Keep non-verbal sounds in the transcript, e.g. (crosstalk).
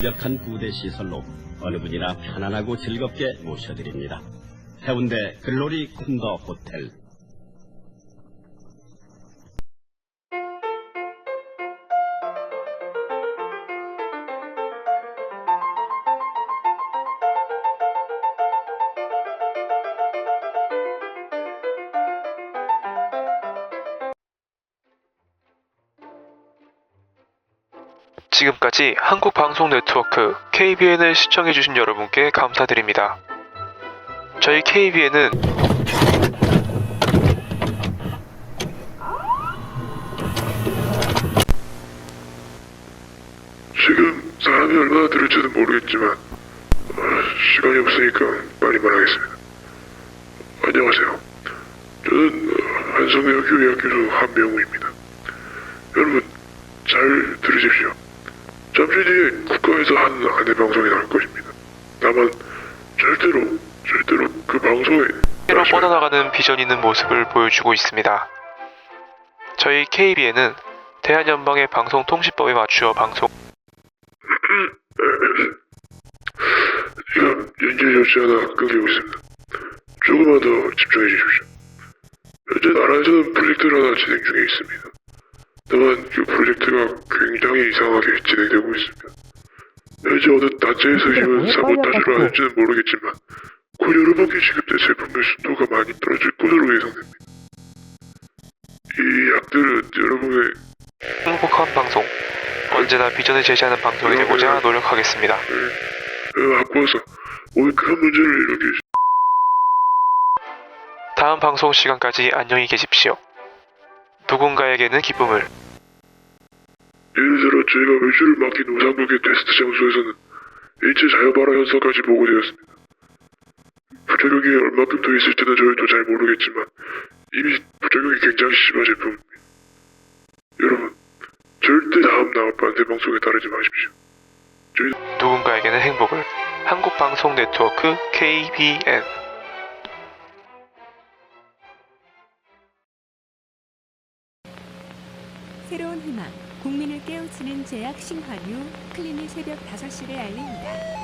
완벽한 부대 시설로 어느 분이나 편안하고 즐겁게 모셔드립니다. 해운대 글로리 쿤더 호텔. 지금까지 한국방송네트워크 KBN을 시청해주신 여러분께 감사드립니다. 저희 KBN은 지금 사람이 얼마나 들을지는 모르겠지만 아, 시간이 없으니까 빨리 말하겠습니다. 안녕하세요. 저는 어, 한성대학교 의학교수 한명우입니다. 여러분 잘 들으십시오. 잠시 뒤에 국가에서 하는 안내 방송이 나올 것입니다. 다만 절대로 절대로 그 방송에 새로 뻗어나가는 비전 있는 모습을 보여주고 있습니다. 저희 KBN은 대한연방의 방송통신법에 맞추어 방송 (coughs) 지금 연결이 없지 않아 끊기고 있습니다. 조금만 더 집중해 주십시오. 현재 나라에서는 프로젝트를 하나 진행 중에 있습니다. 다만 그 프로젝트가 굉장히 이상하게 진행되고 있습니다. 현재 어느 단체에서 이런 사보타주를 하는지는 모르겠지만 곧 여러분께 지급될 제품의 순도가 많이 떨어질 것으로 예상됩니다. 이 약들은 여러분의 행복한 방송 언제나 비전을 제시하는 방송이 되고자 노력하겠습니다. 어, 바꿔서 오늘 그런 문제를 이렇게 다음 방송 시간까지 안녕히 계십시오. 누군가에게는 기쁨을 예를 들어 저희가 외주를 맡긴 우상국의 테스트 장소에서는 일체 자연발화 현상까지 보고되었습니다. 부작용이 얼마큼 더 있을지는 저희도 잘 모르겠지만 이미 부작용이 굉장히 심한 제품입니다. 여러분, 절대 다음 나올 반대 방송에 따르지 마십시오. 저희 누군가에게는 행복을 한국방송 네트워크 KBN 새로운 희망, 국민을 깨우치는 제약 신환유 클리닉 새벽 5시를 알립니다.